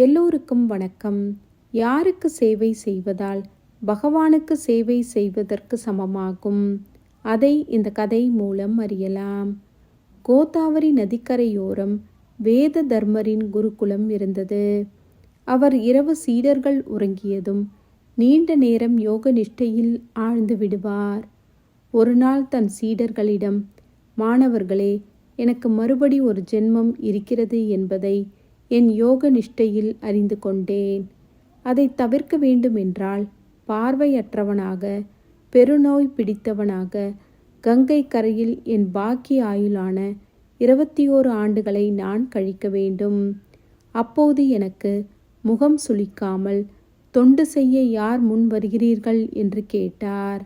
எல்லோருக்கும் வணக்கம். யாருக்கு சேவை செய்வதால் பகவானுக்கு சேவை செய்வதற்கு சமமாகும்? அதை இந்த கதை மூலம் அறியலாம். கோதாவரி நதிக்கரையோரம் வேத தர்மரின் குருகுலம் இருந்தது. அவர் இரவு சீடர்கள் உறங்கியதும் நீண்ட நேரம் யோக நிஷ்டையில் ஆழ்ந்து விடுவார். ஒரு நாள் தன் சீடர்களிடம் மாணவர்களே எனக்கு மறுபடி ஒரு ஜென்மம் இருக்கிறது என்பதை என் யோக நிஷ்டையில் அறிந்து கொண்டேன். அதை தவிர்க்க வேண்டுமென்றால் பார்வையற்றவனாக பெருநோய் பிடித்தவனாக கங்கை கரையில் என் பாக்கி ஆயுளான இருபத்தி ஓரு ஆண்டுகளை நான் கழிக்க வேண்டும். அப்போது எனக்கு முகம் சுளிக்காமல் தொண்டு செய்ய யார் முன் வருகிறீர்கள்? என்று கேட்டார்.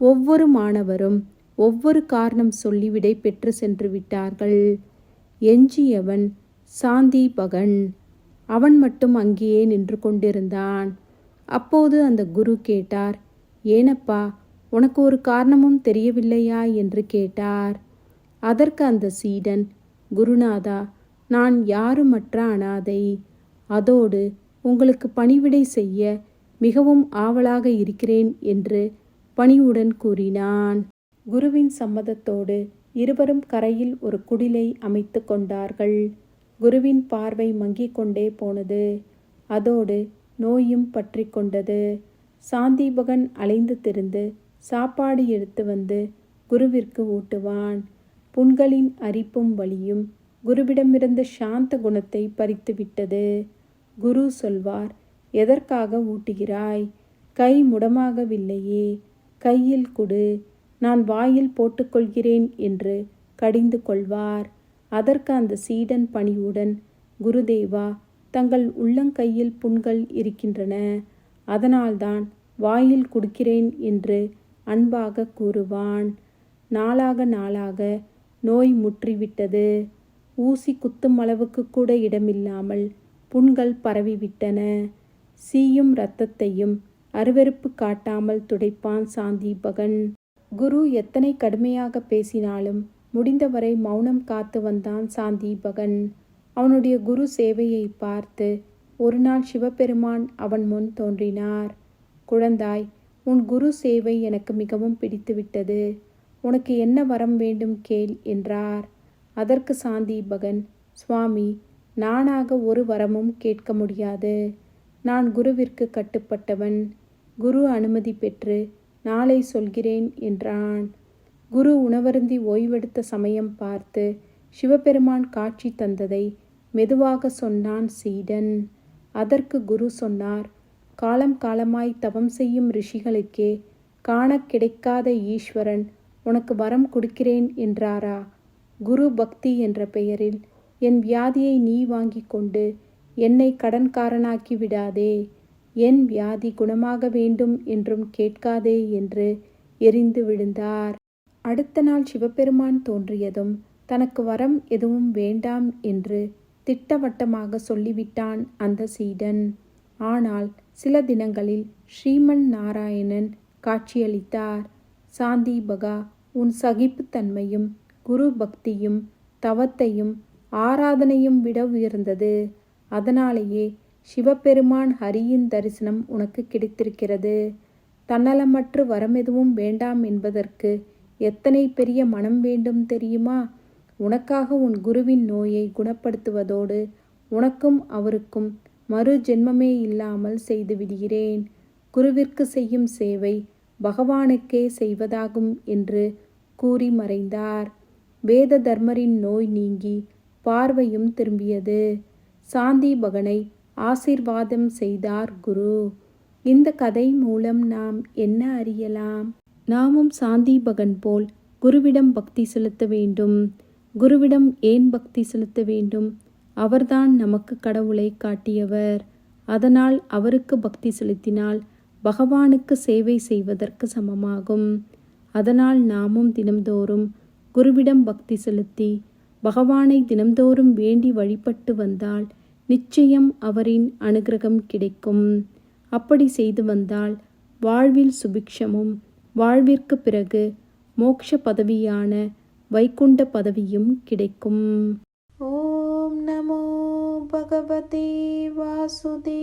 ஒவ்வொரு மாணவரும் ஒவ்வொரு காரணம் சொல்லி விடை பெற்று சென்று விட்டார்கள். எஞ்சியவன் சாந்தி பகன். அவன் மட்டும் அங்கேயே நின்று கொண்டிருந்தான். அப்போது அந்த குரு கேட்டார் ஏனப்பா உனக்கு ஒரு காரணமும் தெரியவில்லையா? என்று கேட்டார். அதற்கு அந்த சீடன் குருநாதா நான் யாருமற்ற அனாதை? அதோடு உங்களுக்கு பணிவிடை செய்ய மிகவும் ஆவலாக இருக்கிறேன் என்று பணிவுடன் கூறினான். குருவின் சம்மதத்தோடு இருவரும் கரையில் ஒரு குடிலை அமைத்து கொண்டார்கள். குருவின் பார்வை மங்கிக் கொண்டே போனது. அதோடு நோயும் பற்றி கொண்டது. சாந்தீபகன் அலைந்து திருந்து சாப்பாடு எடுத்து வந்து குருவிற்கு ஊட்டுவான். புண்களின் அரிப்பும் வலியும் குருவிடமிருந்த சாந்த குணத்தை பறித்துவிட்டது குரு சொல்வார் எதற்காக ஊட்டுகிறாய்? கை முடமாகவில்லையே. கையில் குடு. நான் வாயில் போட்டுக்கொள்கிறேன் என்று கடிந்து கொள்வார். அதற்கு அந்த சீடன் பணிவுடன் குருதேவா தங்கள் உள்ளங்கையில் புண்கள் இருக்கின்றன. அதனால்தான் வாயில் கொடுக்கிறேன் என்று அன்பாக கூறுவான். நாளாக நாளாக நோய் முற்றிவிட்டது. ஊசி குத்தும் அளவுக்கு கூட இடமில்லாமல் புண்கள் பரவிவிட்டன. சீயும் இரத்தத்தையும் அருவருப்பு காட்டாமல் துடைப்பான் சாந்தீபகன். குரு எத்தனை கடுமையாக பேசினாலும் முடிந்தவரை மௌனம் காத்து வந்தான் சாந்தீபகன் அவனுடைய குரு சேவையை பார்த்து ஒரு நாள் சிவபெருமான் அவன் முன் தோன்றினார். குழந்தாய் உன் குரு சேவை எனக்கு மிகவும் பிடித்துவிட்டது. உனக்கு என்ன வரம் வேண்டும் கேள் என்றார். அதற்கு சாந்தீபகன் சுவாமி நானாக ஒரு வரமும் கேட்க முடியாது. நான் குருவிற்கு கட்டுப்பட்டவன். குரு அனுமதி பெற்று நாளை சொல்கிறேன் என்றான். குரு உணவருந்தி ஓய்வெடுத்த சமயம் பார்த்து சிவபெருமான் காட்சி தந்ததை மெதுவாக சொன்னான் சீடன். அதற்கு குரு சொன்னார் காலம் காலமாய் தவம் செய்யும் ரிஷிகளுக்கே காண கிடைக்காத ஈஸ்வரன் உனக்கு வரம் கொடுக்கிறேன் என்றாரா? குரு பக்தி என்ற பெயரில் என் வியாதியை நீ வாங்கி கொண்டு என்னை கடன்காரனாக்கி விடாதே. என் வியாதி குணமாக வேண்டும் என்றும் கேட்காதே என்று எரிந்து விழுந்தார். அடுத்த நாள் சிவபெருமான் தோன்றியதும் தனக்கு வரம் எதுவும் வேண்டாம் என்று திட்டவட்டமாக சொல்லிவிட்டான் அந்த சீடன். ஆனால் சில தினங்களில் ஸ்ரீமன் நாராயணன் காட்சியளித்தார். சாந்தீபகா உன் சகிப்புத்தன்மையும் குரு பக்தியும் தவத்தையும் ஆராதனையும் விட உயர்ந்தது. அதனாலேயே சிவபெருமான் ஹரியின் தரிசனம் உனக்கு கிடைத்திருக்கிறது. தன்னலமற்று வரம் எதுவும் வேண்டாம் என்பதற்கு எத்தனை பெரிய மனம் வேண்டும் தெரியுமா? உனக்காக உன் குருவின் நோயை குணப்படுத்துவதோடு உனக்கும் அவருக்கும் மறு ஜென்மமே இல்லாமல் செய்து விடுகிறேன். குருவிற்கு செய்யும் சேவை பகவானுக்கே செய்வதாகும் என்று கூறி மறைந்தார். வேத தர்மரின் நோய் நீங்கி பார்வையும் திரும்பியது. சாந்தி பகனை ஆசீர்வாதம் செய்தார் குரு. இந்த கதை மூலம் நாம் என்ன அறியலாம்? நாமும் சாந்தி பகன் போல் குருவிடம் பக்தி செலுத்த வேண்டும். குருவிடம் ஏன் பக்தி செலுத்த வேண்டும்? அவர்தான் நமக்கு கடவுளை காட்டியவர். அதனால் அவருக்கு பக்தி செலுத்தினால் பகவானுக்கு சேவை செய்வதற்கு சமமாகும். அதனால் நாமும் தினம்தோறும் குருவிடம் பக்தி செலுத்தி பகவானை தினம்தோறும் வேண்டி வழிபட்டு வந்தால் நிச்சயம் அவரின் அனுகிரகம் கிடைக்கும். அப்படி செய்து வந்தால் வாழ்வில் சுபிக்ஷமும் வாழ்விற்கு பிறகு மோக்ஷ பதவியான வைகுண்ட பதவியும் கிடைக்கும். ஓம் நமோ பகவதே வாசுதேவாய